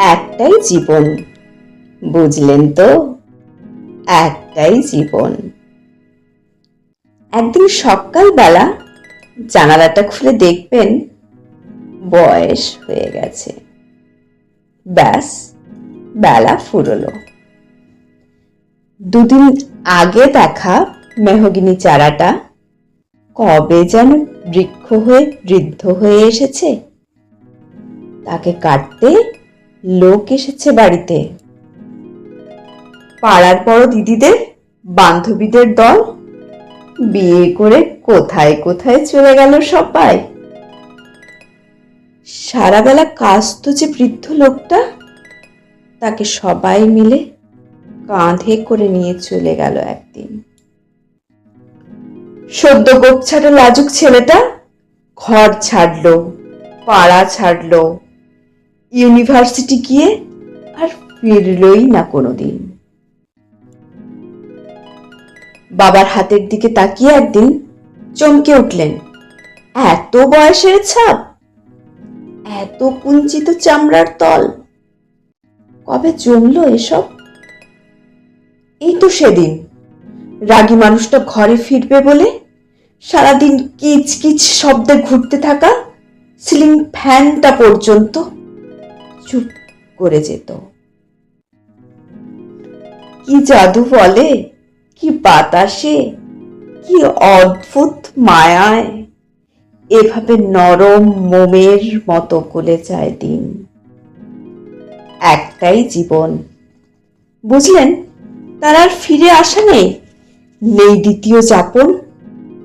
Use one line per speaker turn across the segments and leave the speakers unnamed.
একটাই জীবন। বুঝলেন তো? একটাই জীবন। একদিন সকালবেলা জানালাটা খুলে দেখবেন বয়স হয়ে গেছে। ব্যাস, বেলা ফুরলো। দুদিন আগে দেখা মেহগিনি চারাটা। কবে যেন বৃক্ষ হয়ে, বৃদ্ধ হয়ে এসেছে। তাকে কাটতে লোক এসেছে বাড়িতে। পাড়ার বড় দিদিদের, বান্ধবীদের দল। বিয়ে করে কোথায় কোথায় চলে গেল সবাই। সারাবেলা তো যে বৃদ্ধ লোকটা, তাকে সবাই মিলে কাঁধে করে নিয়ে চলে গেল একদিন। সদ্য গোপছাটা লাজুক ছেলেটা ঘর ছাড়লো, পাড়া ছাড়লো ইউনিভার্সিটি গিয়ে আর ফিরলই না কোনোদিন। বাবার হাতের দিকে তাকিয়ে একদিন চমকে উঠলেন, এত বয়সের ছাপ, এত কুঞ্চিত চামড়ার তল, কবে জমলো এসব? এই তো সেদিন, রাগী মানুষটা ঘরে ফিরবে বলে সারাদিন কিচ কিচ শব্দে ঘুরতে থাকা সিলিং ফ্যানটা পর্যন্ত চুপ করে যেত। কি জাদু বলে? কি বাতাসে? কি অদ্ভুত মায়ায়? এভাবে নরম মোমের মতো গলে যায় দিন। একটাই জীবন। বুঝলেন? তার আর ফিরে আসা নেই। নেই দ্বিতীয় যাপন,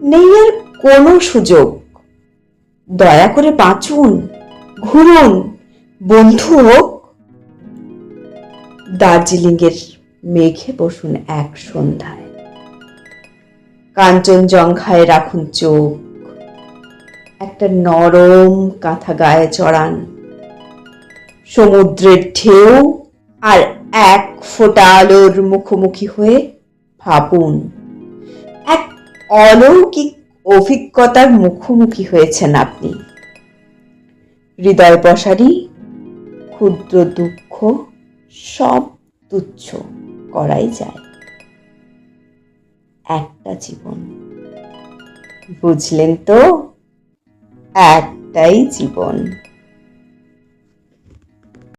নেই আর কোনো সুযোগ। দয়া করে বাঁচুন, ঘুরুন। বন্ধু হোক, দার্জিলিংয়ের মেঘে বসুন এক সন্ধ্যায়। কাঞ্চনজঙ্ঘায় রাখুন চোখ, একটা নরম কাঁথা গায়ে চড়ান সমুদ্রের ঢেউ আর এক ফোঁটা আলোর মুখোমুখি হয়ে ভাবুন, এক অলৌকিক অভিজ্ঞতার মুখোমুখি হয়েছেন আপনি। হৃদয় বসারই ক্ষুদ্র দুঃখ সব তুচ্ছ করাই যায়। একটা জীবন। বুঝলেন তো? একটাই জীবন।